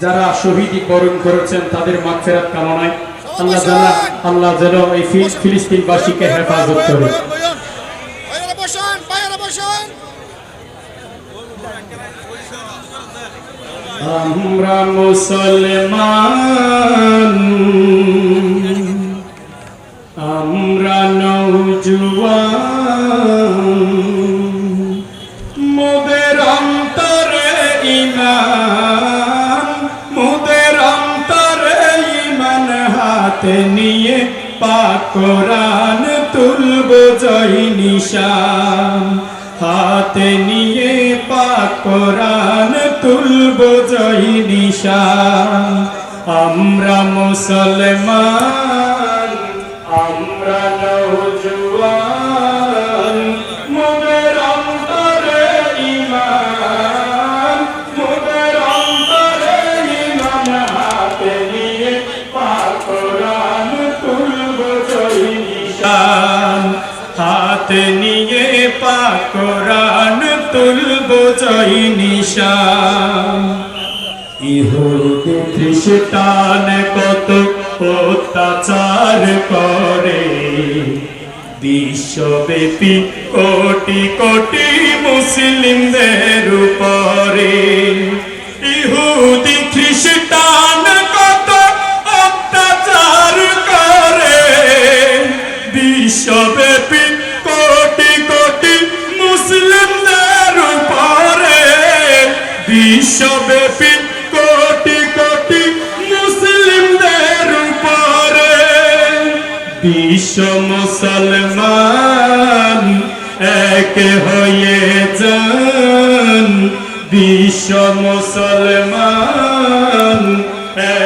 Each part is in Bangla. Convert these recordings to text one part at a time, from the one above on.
যারা শহীদি বরণ করেছেন, তাদের মাগফিরাত কামনায় আল্লাহ জানা আল্লাহ যেন এই ফিল- ফিলিস্তিনবাসীকে হেফাজত করে। আমরা মুসলমান, আমরা নৌজুয়ান মোদের অন্তরে ইমান হাতে নিয়ে পাকরান তুলব জয় নিশান। হাতে নিয়ে পাকরান তুলব জয় নিশান। আমরা মুসলমান, আমরা হাতে নিয়ে পাক কোরআন তুলব জয় নিশান। ইহুদি খ্রিস্টান কত অত্যাচার করে। বিশ্বব্যাপী কোটি কোটি মুসলিমদের উপরে। বিশ্বব্যাপী কোটি কোটি মুসলিমদের উপরে বিশ্ব মুসলমান এক হয়ে যান। বিশ্ব মুসলমান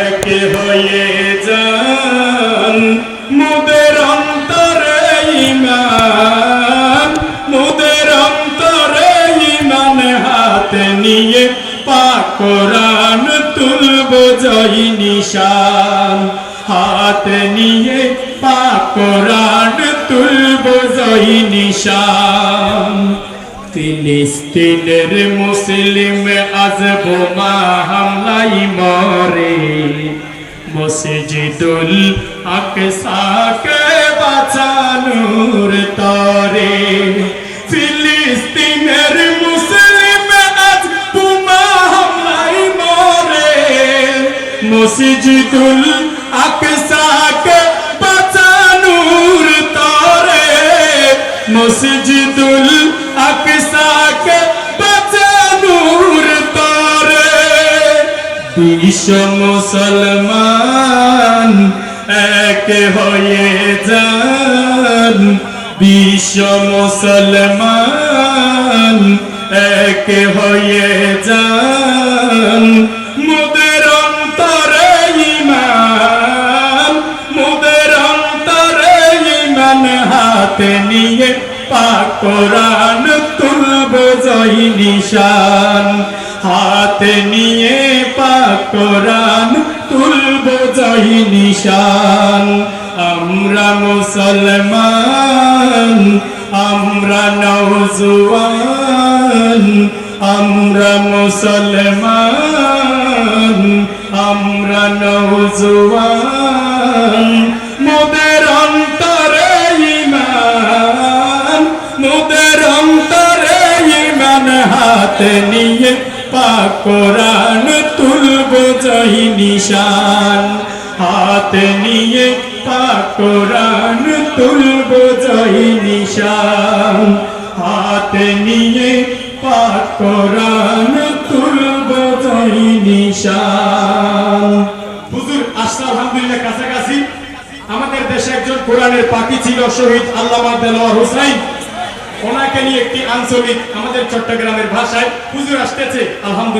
এক হয়ে যান। জয় নিশান, হাতে নিয়ে পাক কোরআন তুলব জয় নিশান। ফিলিস্তিনের মুসলিম আজ বোমা হামলাই মরে। মসজিদুল আকসাকে বাঁচানোর তরে। মসজিদুল আকসাকে বাঁচানোর তরে। মসজিদুল আকসাকে বাঁচানোর তরে। বিশ্ব মুসলমান এক হয়ে যান। বিশ্ব মুসলমান এক হয়ে যান। হাতে নিয়ে পাক তুলব জয় নিশান। হাতে নিয়ে পাক তুলব জয় নিশান। আমরা মুসলমান, আমরা নওজুয়ান, আমরা মুসলমান, আমরা নওজুয়ান। হাতে নিয়ে পাক কোরআন তুলব জয় নিশান। হাতে নিয়ে পাক কোরআন তুলব জয় নিশান। হাতে নিয়ে পাক কোরআন তুলব জয় নিশান। হুজুর আসছে আলহামদুলিল্লাহ, কাছাকাছি। আমাদের দেশে একজন কোরআনের পাখি ছিল শহীদ আল্লামা দেলোয়ার হোসাইন। ওনাকে নিয়ে একটি আঞ্চলিক আমাদের চট্টগ্রামের ভাষায় পুজো আসতেছে আলহামদুলিল্লাহ।